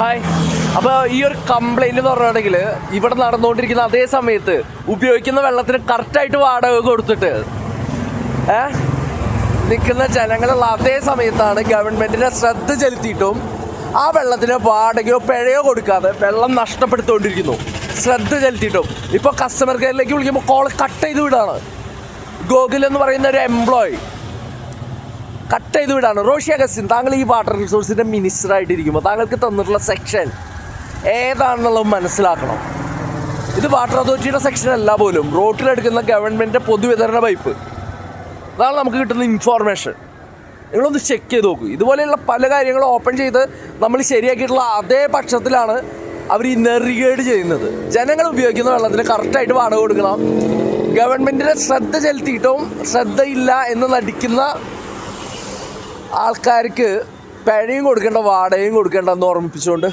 Hi. അപ്പോൾ ഈ ഒരു കംപ്ലൈന്റ് എന്ന് പറഞ്ഞിട്ടുണ്ടെങ്കിൽ ഇവിടെ നടന്നുകൊണ്ടിരിക്കുന്ന അതേ സമയത്ത് ഉപയോഗിക്കുന്ന വെള്ളത്തിന് കറക്റ്റായിട്ട് വാടക കൊടുത്തിട്ട് ഏ? നിൽക്കുന്ന ജനങ്ങളുള്ള അതേ സമയത്താണ് ഗവൺമെന്റിനെ ശ്രദ്ധ ചെലുത്തിയിട്ടും ആ വെള്ളത്തിന് വാടകയോ പിഴയോ കൊടുക്കാതെ വെള്ളം നഷ്ടപ്പെടുത്തിക്കൊണ്ടിരിക്കുന്നു. ശ്രദ്ധ ചെലുത്തിയിട്ടും. ഇപ്പോൾ കസ്റ്റമർ കെയറിലേക്ക് വിളിക്കുമ്പോൾ കോൾ കട്ട് ചെയ്ത് വിടാണ്. ഗോകുൽ എന്ന് പറയുന്ന ഒരു എംപ്ലോയി കട്ട് ചെയ്ത് വിടാണ്. റോഷി അഗസ്റ്റിൻ താങ്കൾ ഈ വാട്ടർ റിസോഴ്സിന്റെ മിനിസ്റ്റർ ആയിട്ടിരിക്കുമ്പോൾ താങ്കൾക്ക് തന്നിട്ടുള്ള സെക്ഷൻ ഏതാണെന്നുള്ളത് മനസ്സിലാക്കണം. ഇത് വാട്ടർ അതോറിറ്റിയുടെ സെക്ഷൻ അല്ല പോലും. റോട്ടിലെടുക്കുന്ന ഗവൺമെന്റിന്റെ പൊതുവിതരണ പൈപ്പ് അതാണ് നമുക്ക് കിട്ടുന്ന ഇൻഫോർമേഷൻ നിങ്ങളൊന്ന് ചെക്ക് ചെയ്ത് നോക്കൂ. ഇതുപോലെയുള്ള പല കാര്യങ്ങളും ഓപ്പൺ ചെയ്ത് നമ്മൾ ശരിയാക്കിയിട്ടുള്ള അതേ പക്ഷത്തിലാണ് അവർ ഈ നെറികേട് ചെയ്യുന്നത്. ജനങ്ങൾ ഉപയോഗിക്കുന്ന വെള്ളത്തിന് കറക്റ്റായിട്ട് വാടക കൊടുക്കണം. ഗവൺമെന്റിനെ ശ്രദ്ധ ചെലുത്തിയിട്ടും ശ്രദ്ധയില്ല എന്ന് നടിക്കുന്ന ആൾക്കാർക്ക് പിഴയും കൊടുക്കേണ്ട വാടകയും കൊടുക്കേണ്ടെന്ന് ഓർമ്മിപ്പിച്ചുകൊണ്ട്